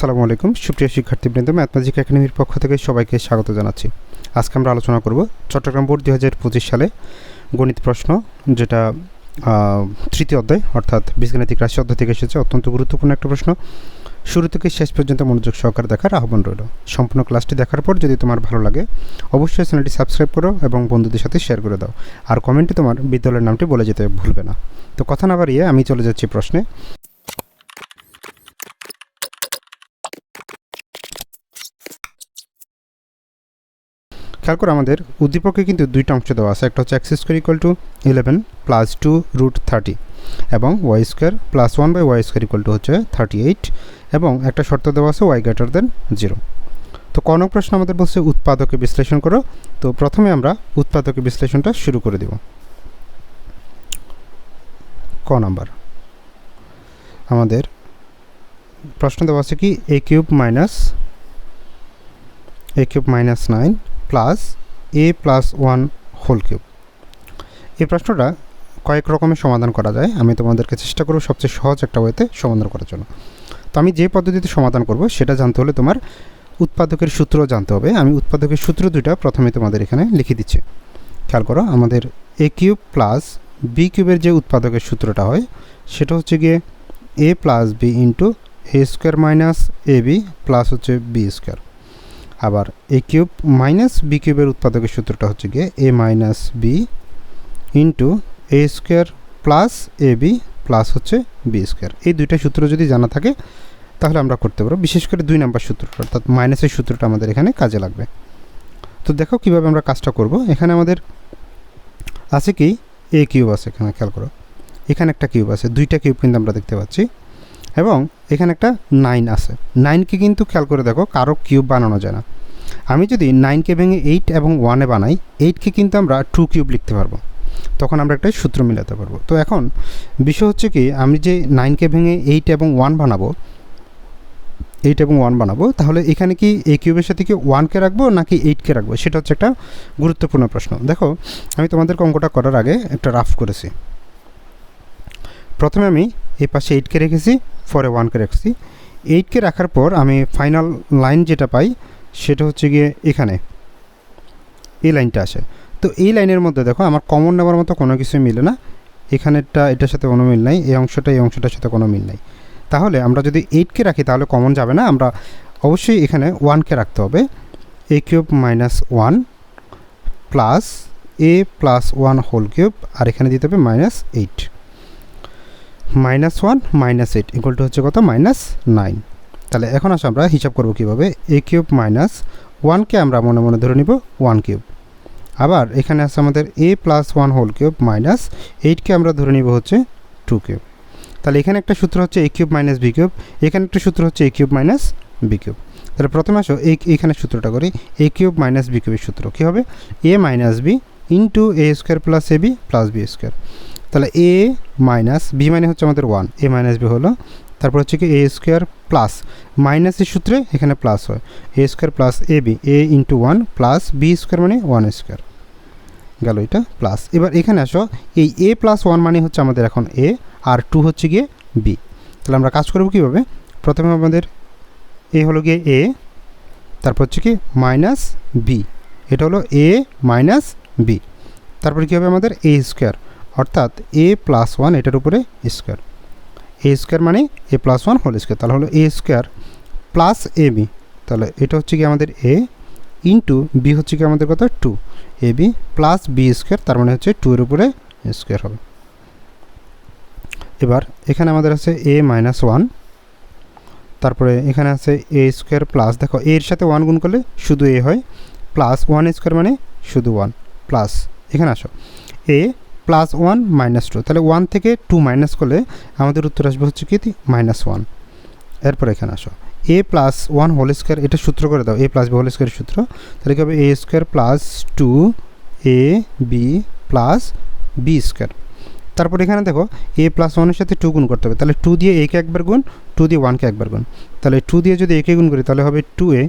আসসালামু আলাইকুম। সুপ্রিয় শিক্ষার্থীবৃন্দ ম্যাথমেটিক একাডেমির পক্ষ থেকে সবাইকে স্বাগত জানাচ্ছি। আজকে আমরা আলোচনা করব চট্টগ্রাম বোর্ড দু হাজার পঁচিশ সালে গণিত প্রশ্ন, যেটা তৃতীয় অধ্যায়, অর্থাৎ বীজগাণিতিক রাশি অধ্যায় থেকে এসেছে। অত্যন্ত গুরুত্বপূর্ণ একটা প্রশ্ন। শুরু থেকে শেষ পর্যন্ত মনোযোগ সহকারে দেখার আহ্বান রইল। সম্পূর্ণ ক্লাসটি দেখার পর যদি তোমার ভালো লাগে, অবশ্যই চ্যানেলটি সাবস্ক্রাইব করো এবং বন্ধুদের সাথে শেয়ার করে দাও। আর কমেন্টে তোমার বিদ্যালয়ের নামটি বলে যেতে ভুলবে না। তো কথা না বাড়িয়ে আমি চলে যাচ্ছি প্রশ্নে। খেয়াল করে আমাদের উদ্দীপকে কিন্তু দুইটা অংশ দেওয়া আছে। একটা হচ্ছে X square equal to eleven plus two root thirty এবং Y square plus one by Y square equal to হচ্ছে থার্টি এইট এবং একটা শর্ত দেওয়া আছে ওয়াই গ্রেটার দেন জিরো তো ক নং প্রশ্ন আমাদের বলছে উৎপাদকে বিশ্লেষণ করো। তো প্রথমে আমরা উৎপাদকে বিশ্লেষণটা শুরু করে দেব। ক নাম্বার। আমাদের প্রশ্ন দেওয়া আছে কি A cube minus A cube minus nine plus A plus one whole cube এই প্রশ্নটা কয়েক রকমের সমাধান করা যায়। আমি তোমাদেরকে চেষ্টা করব সবচেয়ে সহজ একটা ওয়েতে সমাধান করার জন্য। তো আমি যে পদ্ধতিতে সমাধান করব সেটা জানতে হলে তোমার উৎপাদকের সূত্র জানতে হবে। আমি উৎপাদকের সূত্র দুইটা প্রথমে তোমাদের এখানে লিখে দিচ্ছি। খেয়াল করো, আমাদের এ কিউব প্লাস বি কিউবের যে উৎপাদকের সূত্রটা হয়, সেটা হচ্ছে গিয়ে A plus B into A square minus A B plus হচ্ছে বি স্কোয়ার আবার এ কিউব মাইনাস বি কিউবের উৎপাদকের সূত্রটা হচ্ছে গিয়ে A minus B into A square plus A B plus হচ্ছে বি স্কোয়ার এই দুইটা সূত্র যদি জানা থাকে, তাহলে আমরা করতে পারব। বিশেষ করে দুই নাম্বার সূত্রটা অর্থাৎ মাইনাসের সূত্রটা আমাদের এখানে কাজে লাগবে। তো দেখো কীভাবে আমরা কাজটা করব। এখানে আমাদের আছে কি? এ কিউব আছে, এখানে খেয়াল করো। এখানে একটা কিউব আছে, দুইটা কিউব কিন্তু আমরা দেখতে পাচ্ছি। এবং এখানে একটা নাইন আছে। নাইনকে কিন্তু খেয়াল করে দেখো, কারও কিউব বানানো যায় না। আমি যদি নাইনকে ভেঙে এইট এবং ওয়ানে বানাই এইটকে কিন্তু আমরা টু কিউব লিখতে পারব। তখন আমরা একটা সূত্র মিলাতে পারব। তো এখন বিষয় হচ্ছে কি, আমি যে নাইনকে ভেঙে এইট এবং ওয়ান বানাবো এইট এবং ওয়ান বানাবো, তাহলে এখানে কি এই কিউবের সাথে কি ওয়ানকে রাখব নাকি এইটকে রাখব? সেটা হচ্ছে একটা গুরুত্বপূর্ণ প্রশ্ন। দেখো, আমি তোমাদেরকে অঙ্কটা করার আগে একটা রাফ করেছি। প্রথমে আমি এই পাশে এইটকে রেখেছি, পরে ওয়ানকে রেখেছি। এইটকে রাখার পর আমি ফাইনাল লাইন যেটা পাই, সেটা হচ্ছে গিয়ে এখানে। এই লাইনটা আসে। তো এই লাইনের মধ্যে দেখো, আমার কমন নেওয়ার মতো কোনো কিছুই মিলে না। এখানেরটা, এটার সাথে কোনো মিল নাই, এই অংশটা, এই অংশটার সাথে কোনো মিল নাই। তাহলে আমরা যদি এইটকে রাখি, তাহলে কমন যাবে না। আমরা অবশ্যই এখানে ওয়ানকে রাখতে হবে। A cube minus one plus A plus one whole cube আর এখানে দিতে হবে minus eight minus one, minus eight equal to হচ্ছে কত? Minus nine. তাহলে এখন আসো আমরা হিসাব করব কীভাবে? এ কিউব মাইনাস ওয়ানকে আমরা মনে মনে ধরে নিব, ওয়ান কিউব। আবার এখানে আছে আমাদের A plus one whole cube minus এইটকে আমরা ধরে নিব হচ্ছে টু কিউব। তাহলে এখানে একটা সূত্র হচ্ছে A cube minus B cube, এখানে একটা সূত্র হচ্ছে A cube minus B cube. তাহলে প্রথমে আসো, এই এইখানে সূত্রটা করি এ কিউব মাইনাস বি কিউবের সূত্র। কী হবে? A minus B into A square plus A B plus B square তাহলে এ মাইনাস বি মানে হচ্ছে আমাদের ওয়ান এ মাইনাস বি হলো, তারপর হচ্ছে কি এ স্কোয়ার প্লাস মাইনাসের সূত্রে এখানে প্লাস হয় A square plus A B A into one plus B square মানে ওয়ান স্কোয়ার গেল এটা প্লাস এবার এখানে আসো, এই এ প্লাস ওয়ান মানে হচ্ছে আমাদের এখন এ আর টু হচ্ছে গিয়ে বি তাহলে আমরা কাজ করব কীভাবে, প্রথমে আমাদের এ হলো গিয়ে এ তারপর হচ্ছে কি মাইনাস বি এটা হলো এ মাইনাস বি তারপর কী হবে আমাদের এ স্কোয়ার অর্থাৎ এ প্লাস ওয়ান এটার উপরে স্কোয়ার এ স্কোয়ার মানে A plus one whole square তাহলে হলো A square plus A B তাহলে এটা হচ্ছে কি আমাদের এ ইন্টু বি হচ্ছে কি আমাদের কত? Two A B plus B square তার মানে হচ্ছে টু এর উপরে স্কোয়ার হবে। এবার এখানে আমাদের আছে এ মাইনাস ওয়ান তারপরে এখানে আছে এ স্কোয়ার প্লাস দেখো এর সাথে ওয়ান গুণ করলে শুধু এ হয়। প্লাস ওয়ান স্কোয়ার মানে শুধু ওয়ান প্লাস এখানে আসো। A plus one minus two তাহলে ওয়ান থেকে টু মাইনাস করলে আমাদের উত্তর আসবে হচ্ছে কি? মাইনাস ওয়ান এরপর এখানে আসো। A plus one whole square এটা সূত্র করে দাও। এ প্লাস বি হোল স্কোয়ারের সূত্র। তাহলে কী হবে? A square plus two A B plus B square তারপর এখানে দেখো এ প্লাস ওয়ানের সাথে টু গুণ করতে হবে। তাহলে টু দিয়ে একে একবার গুণ টু দিয়ে ওয়ানকে একবার গুণ। তাহলে টু দিয়ে যদি একে গুণ করি, তাহলে হবে টু এ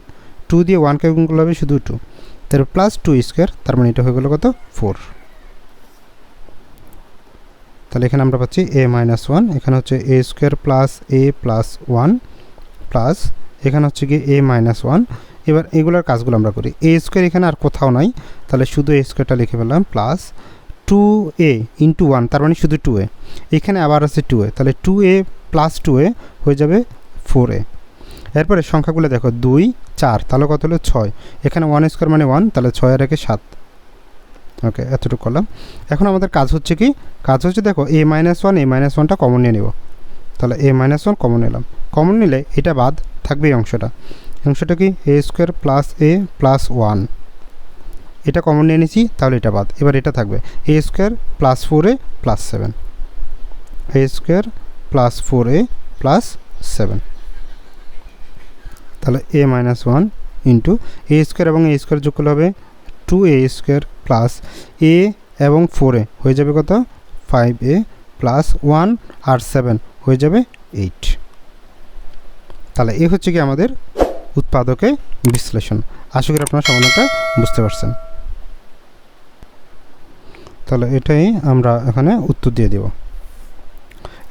টু দিয়ে ওয়ানকে গুণ করলে হবে শুধু টু তারপর প্লাস টু স্কোয়ার তার মানে এটা হয়ে গেলো কত? ফোর তাহলে এখানে আমরা পাচ্ছি এ মাইনাস ওয়ান এখানে হচ্ছে A square plus A plus one plus এখানে হচ্ছে কি এ মাইনাস ওয়ান এবার এগুলোর কাজগুলো আমরা করি। এ স্কোয়ার এখানে আর কোথাও নাই, তাহলে শুধু এ স্কোয়ারটা লিখে ফেললাম plus two A into one তার মানে শুধু টু এ এখানে আবার আছে টু এ তাহলে two A plus two A হয়ে যাবে ফোর এ এরপরে সংখ্যাগুলো দেখো, দুই, চার, তাহলে কত হলো ছয়। এখানে ওয়ান স্কোয়ার মানে ওয়ান তাহলে ছয় আর একে সাত। ওকে এতটুকু করলাম। এখন আমাদের কাজ হচ্ছে কি? কাজ হচ্ছে দেখো A minus one A minus ওয়ানটা কমন নিয়ে নেব। তাহলে এ মাইনাস ওয়ান কমন নিলাম। কমন নিলে এটা বাদ থাকবে এই অংশটা। অংশটা কি? A square plus A plus one এটা কমন নিয়ে নিয়েছি তাহলে এটা বাদ। এবার এটা থাকবে। A square plus four A plus seven A square plus four A plus seven তাহলে A minus one into A square এবং এ স্কোয়ার যোগ করলে হবে two A square plus A এবং ফোর এ হয়ে যাবে কত? ফাইভ এ প্লাস ওয়ান আর সেভেন হয়ে যাবে এইট তাহলে এ হচ্ছে কি আমাদের উৎপাদকে বিশ্লেষণ। আশা করি আপনারা সমাধানটা বুঝতে পারছেন। তাহলে এটাই আমরা এখানে উত্তর দিয়ে দেব।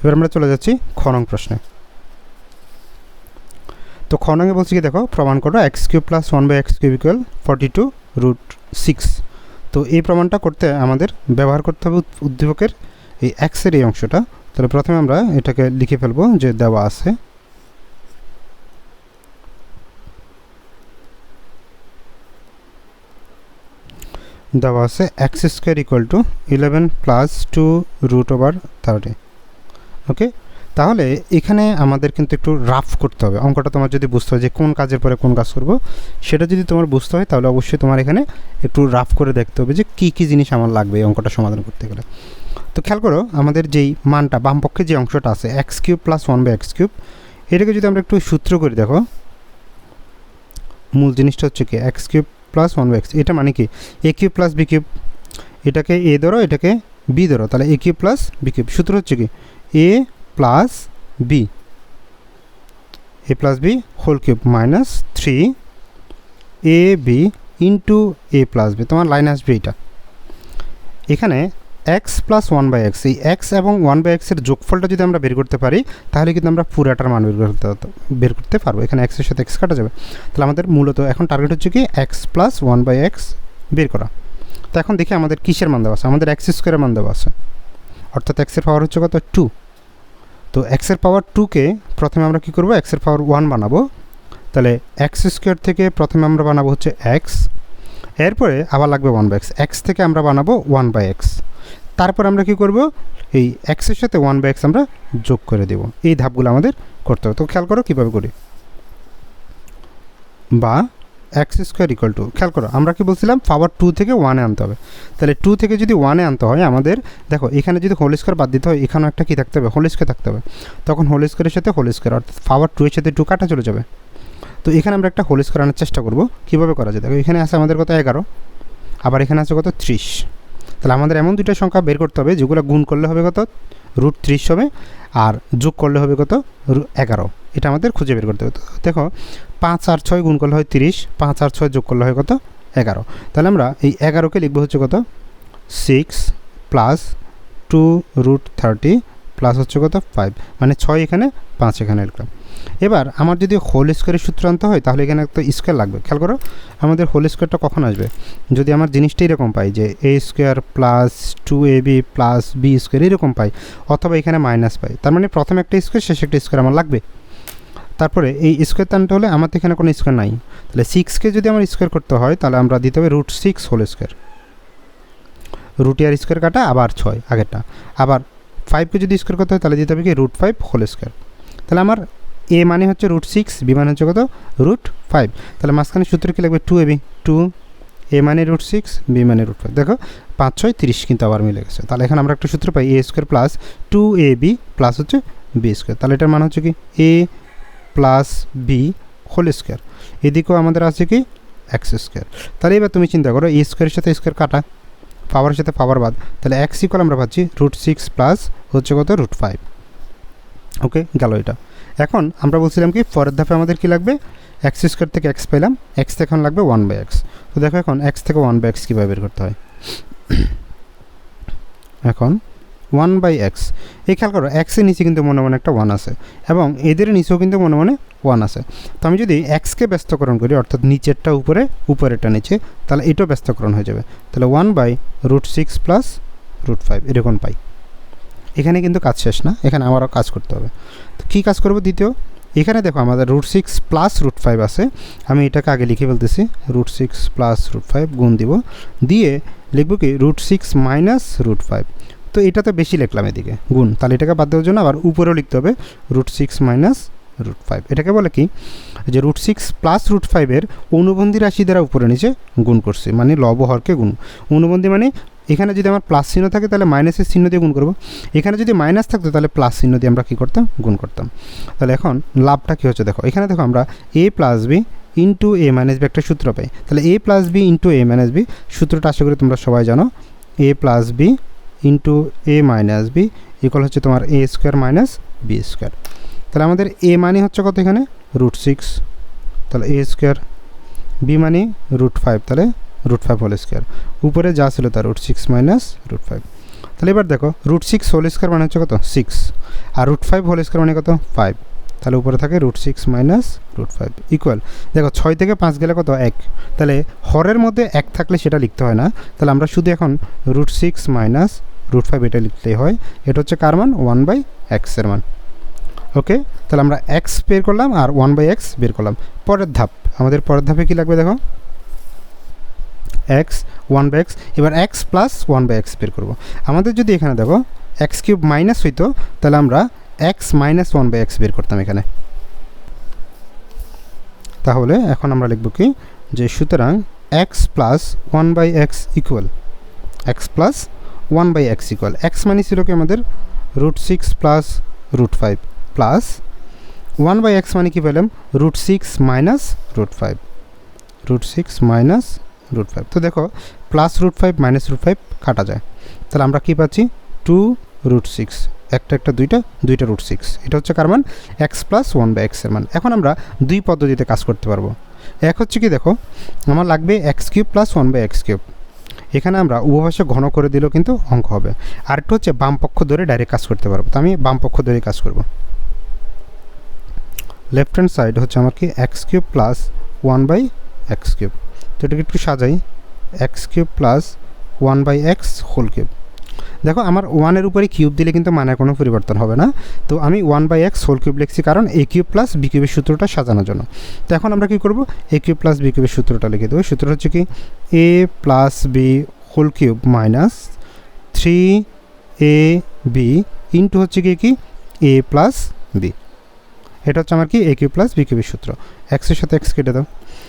এবার আমরা চলে যাচ্ছি খনং প্রশ্নে। তো খনঙ্গে বলছি কি দেখো, প্রমাণ করো X cube plus one by X cube forty two root six তো এই প্রমাণটা করতে আমাদের ব্যবহার করতে হবে উদ- উদ্দীপকের এই এক্সের এই অংশটা। তাহলে প্রথমে আমরা এটাকে লিখে ফেলব যে দেওয়া আছে। দেওয়া আছে X square equal to eleven plus two root over thirty okay তাহলে এখানে আমাদের কিন্তু একটু রাফ করতে হবে। অঙ্কটা তোমার যদি বুঝতে হয় যে কোন কাজের পরে কোন কাজ করব, সেটা যদি তোমার বুঝতে হয় তাহলে অবশ্যই তোমার এখানে একটু রাফ করে দেখতে হবে যে কী কী জিনিস আমার লাগবে এই অঙ্কটা সমাধান করতে গেলে। তো খেয়াল করো, আমাদের যেই মানটা বামপক্ষে যে অংশটা আছে X cube plus one by X cube এটাকে যদি আমরা একটু সূত্র করি দেখো, মূল জিনিসটা হচ্ছে কি X cube plus one by X এটা মানে কি? A cube plus B cube এটাকে এ ধরো, এটাকে বি ধরো, তাহলে A cube plus B cube সূত্র হচ্ছে কি A plus B. A plus B whole cube minus three A B into A plus B. তোমার লাইন আসবে এটা এখানে X plus one by X এই এক্স এবং ওয়ান বাই এক্সের যোগফলটা যদি আমরা বের করতে পারি, তাহলে কিন্তু আমরা পুরাটার মান বের করতে বের করতে পারব। এখানে এক্সের সাথে এক্স কাটা যাবে। তাহলে আমাদের মূলত এখন টার্গেট হচ্ছে কি X plus one by X বের করা। তো এখন দেখি আমাদের কিসের মান দেওয়া আছে? আমাদের এক্স স্কোয়ারের মান দেওয়া আছে। অর্থাৎ এক্সের পাওয়ার হচ্ছে কত? টু তো এক্সের পাওয়ার টুকে প্রথমে আমরা কী করব? এক্সের পাওয়ার ওয়ান বানাবো। তাহলে এক্স স্কোয়ার থেকে প্রথমে আমরা বানাবো হচ্ছে এক্স এরপরে আবার লাগবে ওয়ান বাই এক্স এক্স থেকে আমরা বানাবো ওয়ান বাই এক্স তারপর আমরা কি করব? এই এক্সের সাথে ওয়ান বাই এক্স আমরা যোগ করে দেব। এই ধাপগুলো আমাদের করতে হবে। তো খেয়াল করো কীভাবে করি। বা এক্স স্কোয়ার ইকুয়াল টু। খেয়াল করো, আমরা কি বলছিলাম? পাওয়ার টু থেকে ওয়ানে আনতে হবে। তাহলে টু থেকে যদি ওয়ানে আনতে হয় আমাদের, দেখো, এখানে যদি হোল স্কোয়ার বাদ দিতে হয়, এখানেও একটা কী থাকতে হবে? হোল স্কোয়ার থাকতে হবে। তখন হোল স্কোয়ারের সাথে হোল স্কোয়ার অর্থাৎ পাওয়ার টু এর সাথে টু কাটা চলে যাবে। তো এখানে আমরা একটা হোল স্কোয়ার আনার চেষ্টা করব। কীভাবে করা যায়? দেখো, এখানে আছে আমাদের কত? এগারো। আবার এখানে আছে কত? ত্রিশ। তাহলে আমাদের এমন দুইটা সংখ্যা বের করতে হবে, যেগুলো গুণ করলে হবে কত? রুট ত্রিশ হবে আর যোগ করলে হবে কত? এগারো। এটা আমাদের খুঁজে বের করতে হবে। তো দেখো, পাঁচ আর ছয় গুণ করলে হয় তিরিশ, পাঁচ আর ছয় যোগ করলে হয় কত? এগারো। তাহলে আমরা এই এগারোকে লিখব হচ্ছে কত? Six plus two root thirty plus হচ্ছে কত? ফাইভ। মানে ছয় এখানে, পাঁচ এখানে লিখলাম। এবার আমার যদি হোল স্কোয়ারের সূত্র আনতে হয়, তাহলে এখানে একটা স্কোয়ার লাগবে। খেয়াল করো, আমাদের হোল স্কোয়ারটা কখন আসবে? যদি আমার জিনিসটা এরকম পাই যে A square plus two A B plus B square এরকম পাই, অথবা এখানে মাইনাস পাই, তার মানে প্রথম একটা স্কোয়ার, শেষ একটা স্কোয়ার আমার লাগবে। তারপরে এই স্কোয়ার টানতে হলে আমার তো এখানে কোনো স্কোয়ার নাই। তাহলে সিক্সকে যদি আমার স্কোয়ার করতে হয়, তাহলে আমরা দিতে হবে রুট সিক্স হোল স্কোয়ার রুটি আর স্কোয়ার কাটা, আবার ছয়, আগেরটা। আবার ফাইভকে যদি স্কোয়ার করতে হয়, তাহলে দিতে হবে কি রুট ফাইভ হোল স্কোয়ার তাহলে আমার এ মানে হচ্ছে রুট সিক্স বি মানে হচ্ছে কত? রুট ফাইভ তাহলে মাঝখানে সূত্র কী লাগবে? Two A B two A মানে রুট সিক্স বি মানে রুট ফাইভ দেখো, পাঁচ, ছয়, তিরিশ কিন্তু আবার মিলে গেছে। তাহলে এখানে আমরা একটা সূত্র পাই A square plus two A B plus হচ্ছে বি স্কোয়ার তাহলে এটার মান হচ্ছে কি? A plus B whole square এদিকেও আমাদের আছে কি? এক্স স্কোয়ার তাহলে এবার তুমি চিন্তা করো এ স্কোয়ারের সাথে স্কোয়ার কাটা। পাওয়ারের সাথে পাওয়ার বাদ। তাহলে এক্স ইকুয়াল আমরা পাচ্ছি রুট সিক্স প্লাস হচ্ছে কত? রুট ফাইভ ওকে গেল এটা। এখন আমরা বলছিলাম কি, পরের ধাপে আমাদের কি লাগবে? এক্স স্কোয়ার থেকে এক্স পেলাম। এক্স থেকে এখন লাগবে ওয়ান বাই এক্স তো দেখো এখন এক্স থেকে ওয়ান বাই এক্স কীভাবে বের করতে হয়। এখন ওয়ান বাই এক্স। এই খেয়াল করো এক্সের নিচে কিন্তু মনে মনে একটা ওয়ান আছে এবং এদের নিচেও কিন্তু মনে মনে ওয়ান আছে। তো আমি যদি এক্সকে ব্যস্তকরণ করি, অর্থাৎ নিচেরটা উপরে, উপরেরটা নিচে, তাহলে এটাও ব্যস্তকরণ হয়ে যাবে। তাহলে one by root six plus root five, এরকম পাই। এখানে কিন্তু কাজ শেষ না, এখানে আমারও কাজ করতে হবে। তো কী কাজ করব দ্বিতীয়? এখানে দেখো আমাদের root six plus root five আছে। আমি এটাকে আগে লিখে ফেলতেছি, root six plus root five গুণ দিব। দিয়ে লিখব কি, root six minus root five. তো এটা তো বেশি লিখলাম এদিকে। গুণ, তাহলে এটাকে বাদ দেওয়ার জন্য আবার উপরেও লিখতে হবে root six minus root five এটাকে বলে কি? যে রুট সিক্স প্লাস রুট ফাইভের অনুবন্ধী রাশি দ্বারা উপরে নিচে গুণ করছে মানে লব হরকে গুণ। অনুবন্ধী মানে এখানে যদি আমার প্লাস চিহ্ন থাকে তাহলে মাইনাসের চিহ্ন দিয়ে গুণ করব। এখানে যদি মাইনাস থাকতো তাহলে প্লাস চিহ্ন দিয়ে আমরা কী করতাম? গুণ করতাম। তাহলে এখন লাভটা কী হচ্ছে দেখো, এখানে দেখো আমরা A plus B into A minus B একটা সূত্র পাই। তাহলে A plus B into A minus B সূত্রটা আশা করি তোমরা সবাই জানো। A plus B into A minus B equal হচ্ছে তোমার A square minus B square তাহলে আমাদের এ মানে হচ্ছে কত এখানে? রুট সিক্স তাহলে এ স্কোয়ার বি মানে রুট ফাইভ তাহলে রুট ফাইভ হোল স্কোয়ার উপরে যা ছিল তার root six minus root five তাহলে এবার দেখো রুট সিক্স হোল স্কোয়ার মানে হচ্ছে কত? সিক্স আর রুট ফাইভ হোল স্কোয়ার মানে কত? ফাইভ তাহলে উপরে থাকে root six minus root five equal দেখো, ছয় থেকে পাঁচ গেলে কত? এক। তাহলে হরের মধ্যে এক থাকলে সেটা লিখতে হয় না। তাহলে আমরা শুধু এখন root six minus root five এটা লিখলেই হয়। এটা হচ্ছে কার মান? ওয়ান বাই এক্সের মান। ওকে? তাহলে আমরা এক্স বের করলাম আর ওয়ান বাই এক্স বের করলাম। পরের ধাপ। আমাদের পরের ধাপে কী লাগবে দেখো? X, one by X. এবার X plus one by X বের করব। আমাদের যদি এখানে দেখো এক্স কিউব মাইনাস হইতো, তাহলে আমরা X minus one by X বের করতাম এখানে। তাহলে এখন আমরা লিখব কি? যে সুতরাং X plus one by X equal. X plus one by X equal X মানে ছিল কি আমাদের root six plus root five plus one by X মানে কি পেলাম? Root six minus root five root six minus root five তো দেখো plus root five minus root five কাটা যায়। তাহলে আমরা কী পাচ্ছি? টু রুট সিক্স একটা একটা দুইটা দুইটা রুট সিক্স এটা হচ্ছে কার মান? এক্স প্লাস ওয়ান বাই এক্সের মান। এখন আমরা দুই পদ্ধতিতে কাজ করতে পারব। এক হচ্ছে কি দেখো, আমার লাগবে X cube plus one by X cube এখানে আমরা উপভাষা ঘন করে দিলেও কিন্তু অঙ্ক হবে। আরেকটা হচ্ছে বাম পক্ষ ধরে ডাইরেক্ট কাজ করতে পারব। তো আমি বাম পক্ষ ধরে কাজ করব। লেফট হ্যান্ড সাইড হচ্ছে আমার কি X cube plus one by X cube তো এটাকে একটু সাজাই। X cube plus one by X whole cube দেখো, আমার ওয়ানের উপরে কিউব দিলে কিন্তু মানের কোনো পরিবর্তন হবে না। তো আমি one by X whole cube লিখছি কারণ এ কিউব প্লাস বি কিউবের সূত্রটা সাজানোর জন্য। তো এখন আমরা কী করব? এ কিউব প্লাস বি কিউবের সূত্রটা লিখে দেবো। সূত্র হচ্ছে কি? A plus B whole cube minus three A B into হচ্ছে কি কি? A plus B. এটা হচ্ছে আমার কি? এ কিউব প্লাস বি কিউবের সূত্র। এক্সের সাথে এক্স কেটে দাও।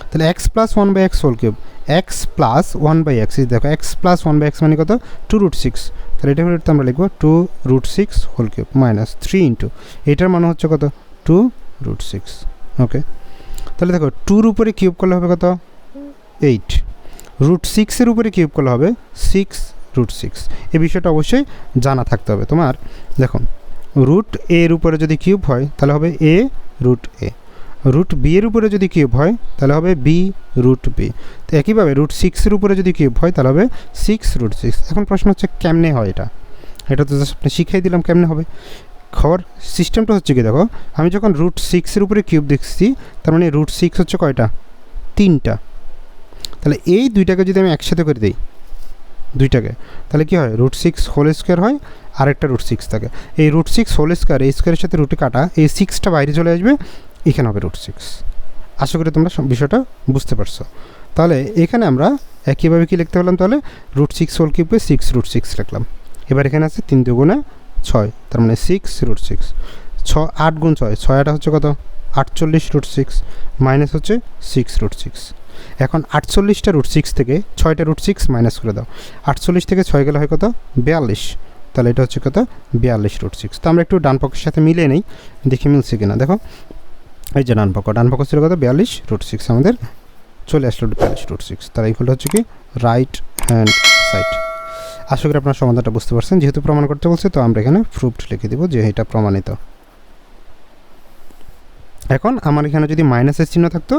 তাহলে X plus one by X whole cube. X plus one by X. দেখো, X plus one by X মানে কত? Two root six. তাহলে এটা তো আমরা লিখব two root six whole cube minus three into এটার মানে হচ্ছে কত? টু রুট সিক্স ওকে তাহলে দেখো টুর উপরে কিউব করলে হবে কত? এইট রুট সিক্সের উপরে কিউব করলে হবে সিক্স রুট সিক্স এই বিষয়টা অবশ্যই জানা থাকতে হবে। তোমার, দেখো রুট এর উপরে যদি কিউব হয়, তাহলে হবে A root A root B এর উপরে যদি কিউব হয়, তাহলে হবে বি রুট বি তো একইভাবে রুট সিক্সের উপরে যদি কিউব হয়, তাহলে হবে সিক্স রুট সিক্স এখন প্রশ্ন হচ্ছে, কেমনে হয় এটা? এটা তো জাস্ট আপনি শিখিয়ে দিলাম কেমনে হবে। খবর সিস্টেমটা হচ্ছে কি দেখো, আমি যখন রুট সিক্সের উপরে কিউব দেখছি, তার মানে রুট সিক্স হচ্ছে কয়টা? তিনটা। তাহলে এই দুইটাকে যদি আমি একসাথে করে দিই, দুইটাকে, তাহলে কি হয়? রুট সিক্স হোল স্কোয়ার হয়, আরেকটা রুট সিক্স থাকে। এই রুট সিক্স হোল স্কোয়ার এই স্কোয়ারের সাথে রুটে কাটা, এই সিক্সটা বাইরে চলে আসবে এখানে হবে রুট সিক্স আশা করি তোমরা বিষয়টা বুঝতে পারছ। তাহলে এখানে আমরা একইভাবে কি লিখতে পারলাম তাহলে? রুট সিক্স হোল কিউবে সিক্স রুট সিক্স লিখলাম। এবার এখানে আছে তিন দুগুণে ছয়, তার মানে সিক্স রুট সিক্স ছ আট গুণ ছয় ছয়টা হচ্ছে কত? আটচল্লিশ রুট সিক্স মাইনাস হচ্ছে সিক্স রুট সিক্স এখন আটচল্লিশটা রুট সিক্স থেকে ছয়টা রুট সিক্স মাইনাস করে দাও। আটচল্লিশ থেকে ছয় গেলে হয় কত? বিয়াল্লিশ। তাহলে এটা হচ্ছে কত? বিয়াল্লিশ রুট সিক্স তো আমরা একটু ডান পক্ষের সাথে মিলিয়ে নেই, দেখি মিলছে কিনা। দেখো এই যে ডান পক্ষ ডান পক্ষ ছিল কত? বিয়াল্লিশ রুট সিক্স আমাদের চলে আসলো বিয়াল্লিশ রুট সিক্স তার এইগুলো হচ্ছে কি? রাইট হ্যান্ড সাইড আশা করি আপনার সমাধানটা বুঝতে পারছেন। যেহেতু প্রমাণ করতে বলছে, তো আমরা এখানে প্রুফড লিখে দেবো যে এটা প্রমাণিত। এখন আমার এখানে যদি মাইনাসের চিহ্ন থাকতো,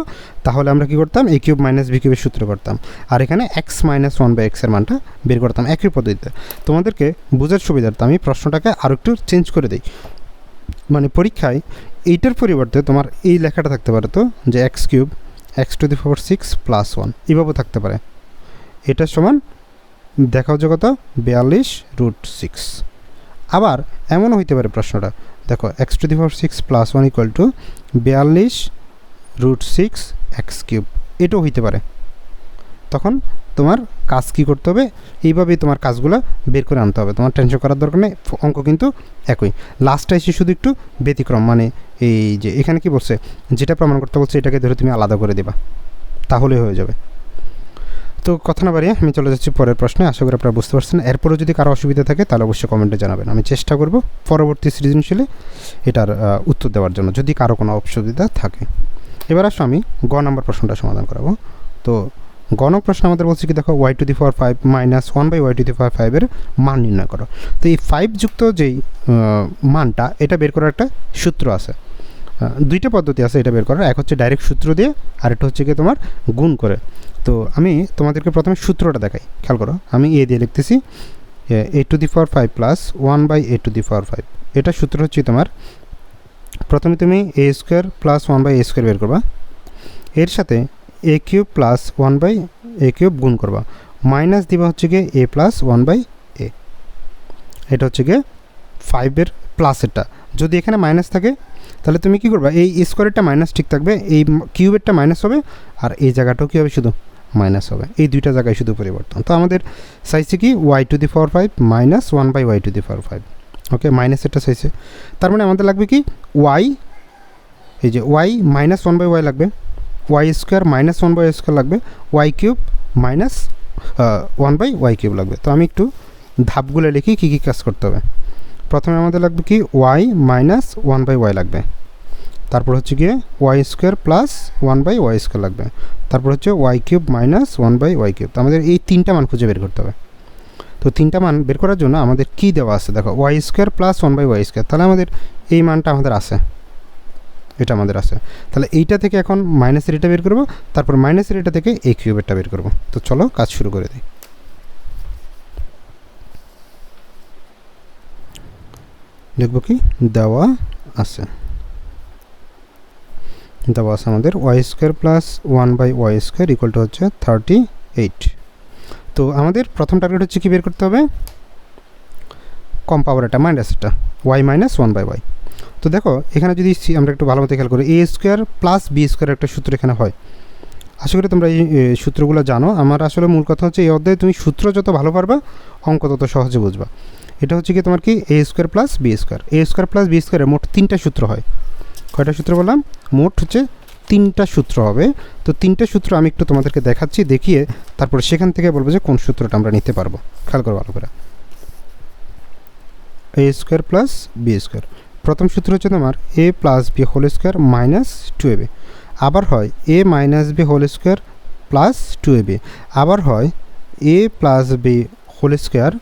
তাহলে আমরা কি করতাম? এ কিউব মাইনাস বি কিউবের সূত্র করতাম। আর এখানে এক্স মাইনাস ওয়ান বাই এক্সের মানটা বের করতাম একই পদ্ধতিতে। তোমাদেরকে বোঝার সুবিধার্থে আমি প্রশ্নটাকে আরও একটু চেঞ্জ করে দিই। মানে পরীক্ষায় এইটার পরিবর্তে তোমার এই লেখাটা থাকতে পারে তো, যে X cube X to the four six plus one এভাবেও থাকতে পারে। এটার সমান দেখাও যে কত বিয়াল্লিশ রুট সিক্স আবার এমনও হইতে পারে প্রশ্নটা, দেখো X to the four six plus one equal to বিয়াল্লিশ রুট সিক্স এক্স কিউব এটাও হইতে পারে। তখন তোমার কাজ কী করতে হবে? এইভাবেই তোমার কাজগুলো বের করে আনতে হবে। তোমার টেনশন করার দরকার নেই, অঙ্ক কিন্তু একই। লাস্টটা এসে শুধু একটু ব্যতিক্রম মানে এই যে এখানে কি বলছে? যেটা প্রমাণ করতে বলছে, এটাকে ধরে তুমি আলাদা করে দেবা। তাহলে হয়ে যাবে। তো কথা না বাড়িয়ে আমি চলে যাচ্ছি পরের প্রশ্নে। আশা করি আপনারা বুঝতে পারছেন। এরপরেও যদি কারও অসুবিধা থাকে, তাহলে অবশ্যই কমেন্টে জানাবেন। আমি চেষ্টা করব পরবর্তী সৃজনশীলে এটার উত্তর দেওয়ার জন্য, যদি কারও কোনো অসুবিধা থাকে। এবার আসো আমি গ নাম্বার প্রশ্নটা সমাধান করাবো। তো গ নং প্রশ্ন আমাদের বলছে কি, দেখো Y to the power five minus one by Y to the power ফাইভের মান নির্ণয় করো। তো এই ফাইভ যুক্ত যেই মানটা, এটা বের করার একটা সূত্র আছে। দুইটা পদ্ধতি আছে এটা বের করার। এক হচ্ছে ডাইরেক্ট সূত্র দিয়ে আর একটা হচ্ছে কি তোমার গুণ করে। তো আমি তোমাদেরকে প্রথমে সূত্রটা দেখাই। খেয়াল করো, আমি এ দিয়ে লিখতেছি, A to the power five plus one by A to the power five এটা সূত্র হচ্ছে তোমার, প্রথমে তুমি A square plus one by A square বের করবা। এর সাথে A cube plus one by A cube গুণ করবা। মাইনাস দিবা হচ্ছে গিয়ে A plus one by A এটা হচ্ছে গিয়ে ফাইভের প্লাসেরটা যদি এখানে মাইনাস থাকে, তাহলে তুমি কি করবা? এই স্কোয়ারেরটা মাইনাস ঠিক থাকবে, এই কিউবেরটা মাইনাস হবে, আর এই জায়গাটাও কী হবে? শুধু মাইনাস হবে। এই দুইটা জায়গায় শুধু পরিবর্তন। তো আমাদের চাইছে কি? Y to the power five minus one by Y to the power five okay মাইনাসেরটা চাইছে তার মানে আমাদের লাগবে কি? ওয়াই এই যে Y minus one by Y লাগবে। Y square minus one by square লাগবে Y cube minus one by Y cube লাগবে। তো আমি একটু ধাপগুলো লিখি কী কী কাজ করতে হবে। প্রথমে আমাদের লাগবে কি Y minus one by Y লাগবে। তারপর হচ্ছে গিয়ে Y square plus one by Y square লাগবে। তারপর হচ্ছে Y cube minus one by Y cube তো আমাদের এই তিনটা মান খুঁজে বের করতে হবে। তো তিনটা মান বের করার জন্য আমাদের কি দেওয়া আছে? দেখো Y square plus one by Y square তাহলে আমাদের এই মানটা আমাদের আছে। এটা আমাদের আছে। তাহলে এইটা থেকে এখন মাইনাসের এটা বের করব, তারপর মাইনাসের এটা থেকে এই কিউবেরটা বের করব। তো চলো কাজ শুরু করে দিই। লিখব কি? দেওয়া আছে। দেওয়া আছে আমাদের Y square plus one by Y square equal to হচ্ছে থার্টি এইট তো আমাদের প্রথম টার্গেট হচ্ছে কি? বের করতে হবে? কম পাওয়ার এটা মাইনাস এটা। Y minus one by Y তো দেখো, এখানে যদি আমরা একটু ভালো মতো খেয়াল করি A square plus B square একটা সূত্র এখানে হয়। আশা করি তোমরা এই সূত্রগুলো জানো। আমার আসলে মূল কথা হচ্ছে, এই অধ্যায়ে তুমি সূত্র যত ভালো পারবা, অঙ্ক তত সহজে বুঝবা। এটা হচ্ছে কি তোমার কি? A square plus B square A square plus B স্কোয়ারে মোট তিনটা সূত্র হয়। কয়টা সূত্র বললাম? মোট হচ্ছে তিনটা সূত্র হবে। তো তিনটা সূত্র আমি একটু তোমাদেরকে দেখাচ্ছি, দেখিয়ে তারপরে সেখান থেকে বলব যে কোন সূত্রটা আমরা নিতে পারব। খেয়াল করো ভালো করে। A square plus B square প্রথম সূত্র হচ্ছে তোমার A plus B whole square minus two A B আবার হয় A minus B whole square plus two A B আবার হয় A plus B whole square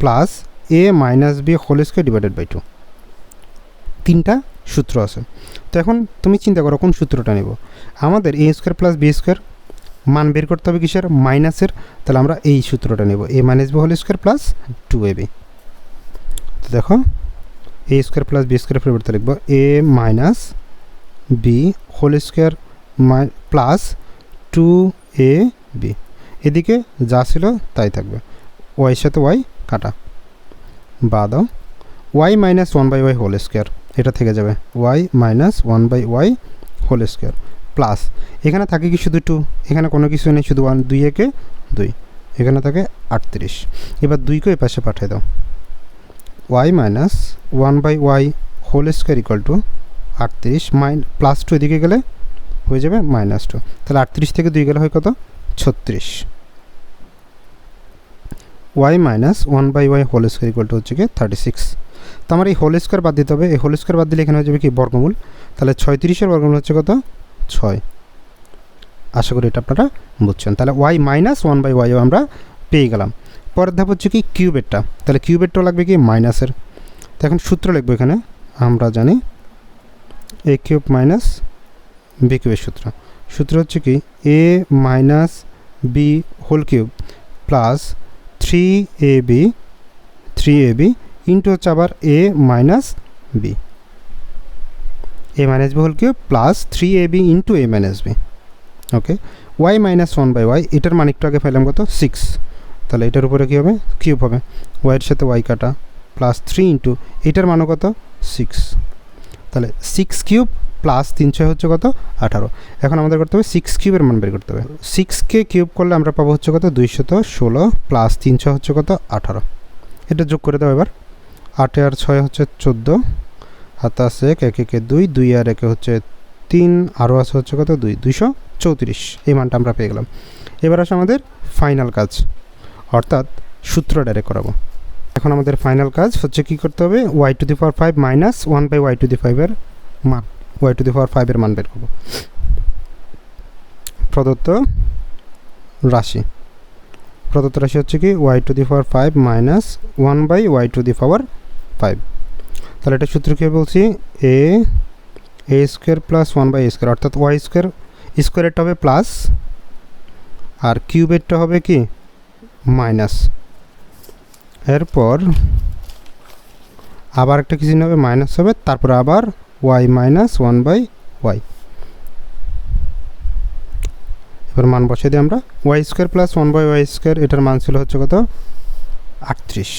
plus A minus B whole square divided by two তিনটা সূত্র আছে। তো এখন তুমি চিন্তা করো কোন সূত্রটা নেব? আমাদের A square plus B square মান বের করতে হবে কিসের? মাইনাসের তাহলে আমরা এই সূত্রটা নেব। A minus B whole square plus two A B দেখো A square plus B square পরিবর্তে লিখব A minus B whole square plus two A B এদিকে যা ছিল তাই থাকবে। ওয়াই সাথে ওয়াই কাটা। বা দাও। Y minus one by Y whole square এটা থেকে যাবে। Y minus one by Y whole square plus এখানে থাকে কি শুধু টু এখানে কোনো কিছু নেই, শুধু ওয়ান দুই একে দুই। এখানে থাকে আটত্রিশ। এবার দুইকে এই পাশে পাঠিয়ে দাও। Y minus one by Y whole square equal to আটত্রিশ মাইন প্লাস টু এদিকে গেলে হয়ে যাবে মাইনাস টু তাহলে আটত্রিশ থেকে দুই গেলে হয় কত? ছত্রিশ। Y minus one by Y whole square equal to হচ্ছে কি থার্টি সিক্স তো আমার এই হোল স্কোয়ার বাদ দিতে হবে। এই হোল স্কোয়ার বাদ দিলে এখানে হয়ে যাবে কি? বর্গমূল। তাহলে ছয়ত্রিশের বর্গমূল হচ্ছে কত? ছয়। আশা করি এটা আপনারা বুঝছেন। তাহলে ওয়াই মাইনাস ওয়ান বাই ওয়াইও আমরা পেয়ে গেলাম। পরের ধাপ হচ্ছে কি কিউবেরটা তাহলে কিউবেরটাও লাগবে কি মাইনাসের। তো এখন সূত্র লিখব এখানে। আমরা জানি এ কিউব মাইনাস বি কিউবের সূত্র। সূত্র হচ্ছে কি A minus B whole cube plus three A B three A B into হচ্ছে আবার A minus B A minus B whole cube plus three A B into A minus B okay? Y minus one by Y এটার মান একটু পাইলাম কত? Six তাহলে এটার উপরে কী হবে? কিউব হবে। ওয়াইয়ের সাথে ওয়াই কাটা প্লাস থ্রি ইন্টু এটার মানও কত? সিক্স তাহলে সিক্স কিউব প্লাস তিন ছয় হচ্ছে কত? আঠারো। এখন আমাদের করতে হবে সিক্স কিউবের মান বের করতে হবে। সিক্সকে কিউব করলে আমরা পাবো হচ্ছে কত? দুইশত ষোলো প্লাস তিন ছয় হচ্ছে কত? আঠারো। এটা যোগ করে দেবো এবার। আটে আর ছয় হচ্ছে চোদ্দ। হাতাশ এক এক, একে দুই দুই আর একে হচ্ছে তিন। আরও আছে হচ্ছে কত? দুই। দুইশো চৌত্রিশ। এই মানটা আমরা পেয়ে গেলাম। এবার আসে আমাদের ফাইনাল কাজ। অর্থাৎ সূত্র ডাইরেক্ট করাবো। এখন আমাদের ফাইনাল কাজ হচ্ছে কি করতে হবে? Y to the power five minus one by Y to the ফাইভের মান ওয়াই টু দি পাওয়ার ফাইভের মান বের করব। প্রদত্ত রাশি। প্রদত্ত রাশি হচ্ছে কি? Y to the power five minus one by Y to the power five তাহলে এটা সূত্র কী বলছি? A A square plus one by A square অর্থাৎ ওয়াই স্কোয়ার স্কোয়ারেরটা হবে প্লাস আর কিউবেরটা হবে কি? মাইনাস। এরপর আবার একটা কিছু হবে? মাইনাস হবে, তারপর আবার Y minus one by Y. এবার মান বসিয়ে দিই আমরা। Y square plus one by Y square, এটার মান ছিল হচ্ছে কত? আটত্রিশ।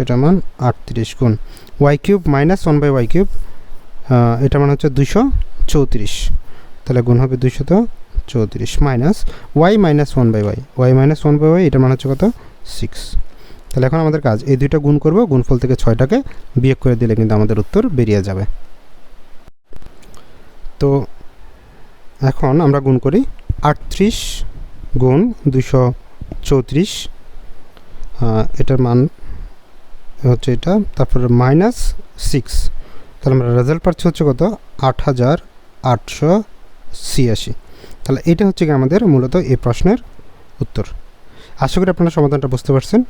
এটার মান আটত্রিশ গুণ। Y cube minus one by Y cube এটার মান হচ্ছে দুশো চৌত্রিশ। তাহলে গুণ হবে দুশত চৌত্রিশ minus Y minus one by Y. Y minus one by Y, এটার মান হচ্ছে কত? সিক্স। তাহলে এখন আমাদের কাজ, এই দুইটা গুণ করব, গুণফল থেকে ছয়টাকে বিয়োগ করে দিলে কিন্তু আমাদের উত্তর বেরিয়ে যাবে। তো এখন আমরা গুণ করি আটত্রিশ গুণ দুশো চৌত্রিশ। এটার মান হচ্ছে এটা, তারপরে মাইনাস সিক্স। তাহলে আমরা রেজাল্ট পাচ্ছি হচ্ছে কত? আট হাজার আটশো ছিয়াশি। তাহলে এটা হচ্ছে কি আমাদের মূলত এই প্রশ্নের উত্তর। আশা করি আপনারা সমাধানটা বুঝতে পারছেন।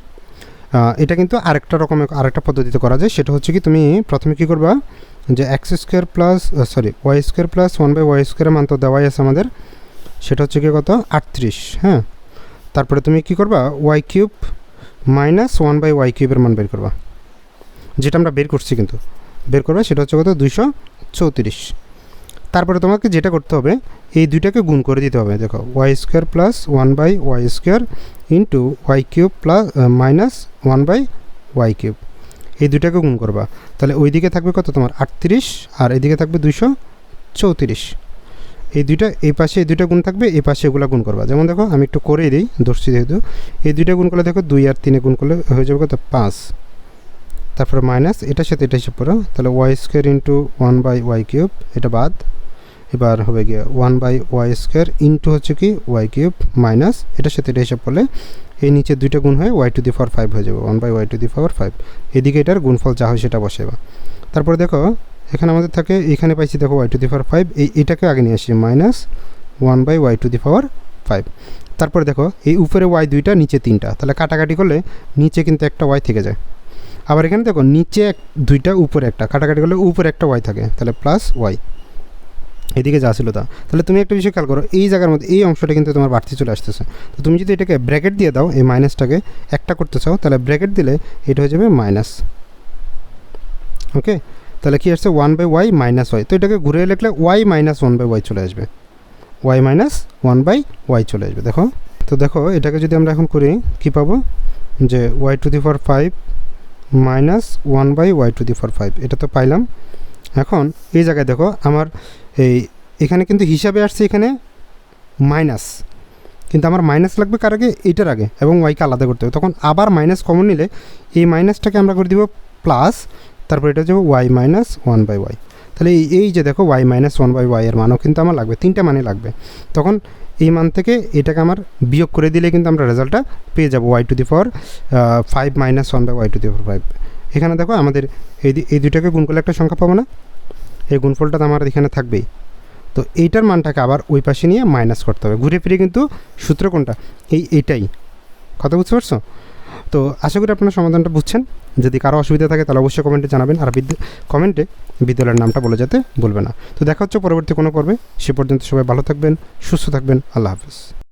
এটা কিন্তু আরেকটা রকমের আরেকটা পদ্ধতিতে করা যায়। সেটা হচ্ছে কি তুমি প্রথমে কী করবা? যে X square plus sorry Y square plus one by Y স্কোয়ারের মান তো দেওয়াই আছে আমাদের। সেটা হচ্ছে কি কত? আটত্রিশ হ্যাঁ? তারপরে তুমি কি করবা? Y cube minus one by Y কিউবের মান বের করবা। যেটা আমরা বের করছি কিন্তু। বের করবা সেটা হচ্ছে কত? দুইশো চৌত্রিশ। তারপরে তোমাকে যেটা করতে হবে, এই দুইটাকে গুণ করে দিতে হবে। দেখো Y square plus one by Y square into Y cube plus minus one by Y cube এই দুইটাকে গুণ করবা। তাহলে ওই দিকে থাকবে কত তোমার? আটত্রিশ, আর এদিকে থাকবে দুশো চৌত্রিশ। এই দুইটা, এই পাশে এই দুইটা গুণ থাকবে, এই পাশে এগুলো গুণ করবা। যেমন দেখো, আমি একটু করেই দিই, ধরছি যেহেতু। এই দুইটা গুণ করলে দেখো, দুই আর তিনে গুণ করলে হয়ে যাবে কত? পাঁচ। তারপরে মাইনাস এটার সাথে এটা হিসেব করো। তাহলে Y square into one by Y cube এটা বাদ। এবার হবে গিয়ে one by Y square into হচ্ছে কি ওয়াই কিউব মাইনাস এটার সাথে এটা হিসাব করলে এই নিচে দুইটা গুণ হয়ে Y to the power five হয়ে যাবে one by Y to the power five এদিকে এটার গুণফল যা হয় সেটা বসেবা তারপরে দেখো, এখানে আমাদের থাকে, এখানে পাইছি দেখো Y to the power five এই এটাকে আগে নিয়ে আসি minus one by Y to the power five তারপরে দেখো, এই উপরে ওয়াই দুইটা, নিচে তিনটা। তাহলে কাটাকাটি করলে নিচে কিন্তু একটা ওয়াই থেকে যায়। আবার এখানে দেখো, নিচে এক দুইটা, উপরে একটা। কাটাকাটি করলে উপরে একটা ওয়াই থাকে, তাহলে প্লাস ওয়াই এদিকে যা ছিল তা। তাহলে তুমি একটা বিষয় খেয়াল করো, এই জায়গার মধ্যে, এই অংশটা কিন্তু তোমার বাড়তি চলে আসতেছে। তো তুমি যদি এটাকে ব্র্যাকেট দিয়ে দাও, এই মাইনাসটাকে একটা করতে চাও, তাহলে ব্র্যাকেট দিলে এটা হয়ে যাবে মাইনাস। ওকে? তাহলে কী আসছে? One by Y minus Y. তো এটাকে ঘুরে লিখলে Y minus one by Y চলে আসবে। Y minus one by Y চলে আসবে, দেখো। তো দেখো, এটাকে যদি আমরা এখন করি, কি পাবো? যে Y to the for five minus one by Y to the for five, এটা তো পাইলাম। এখন এই জায়গায় দেখো, আমার এই, এখানে কিন্তু হিসাবে আসছে এখানে মাইনাস কিন্তু আমার মাইনাস লাগবে কার আগে? এইটার আগে এবং ওয়াইকে আলাদা করতে হবে। তখন আবার মাইনাস কমন নিলে এই মাইনাসটাকে আমরা করে দিব প্লাস তারপর এটা যাব Y minus one by Y তাহলে এই যে দেখো Y minus one by Y এর মানও কিন্তু আমার লাগবে, তিনটা মানে লাগবে। তখন এই মান থেকে এটাকে আমার বিয়োগ করে দিলে কিন্তু আমরা রেজাল্টটা পেয়ে যাব Y to the power five minus one by Y to the power five এখানে দেখো আমাদের এই এই দুইটাকে গুণ করলে একটা সংখ্যা পাবো না। এই গুণফলটা তো আমার এখানে থাকবেই। তো এইটার মানটাকে আবার ওই পাশে নিয়ে মাইনাস করতে হবে। ঘুরে ফিরে কিন্তু সূত্র কোনটা? এই এইটাই। কথা বুঝতে পারছ? তো আশা করি আপনারা সমাধানটা বুঝছেন। যদি কারও অসুবিধা থাকে তাহলে অবশ্যই কমেন্টে জানাবেন। আর কমেন্টে বিদ্যালয়ের নামটা বলে যেতে বলবে না। তো দেখা হচ্ছে পরবর্তী কোনো পর্বে। সে পর্যন্ত সবাই ভালো থাকবেন, সুস্থ থাকবেন। আল্লাহ হাফিজ।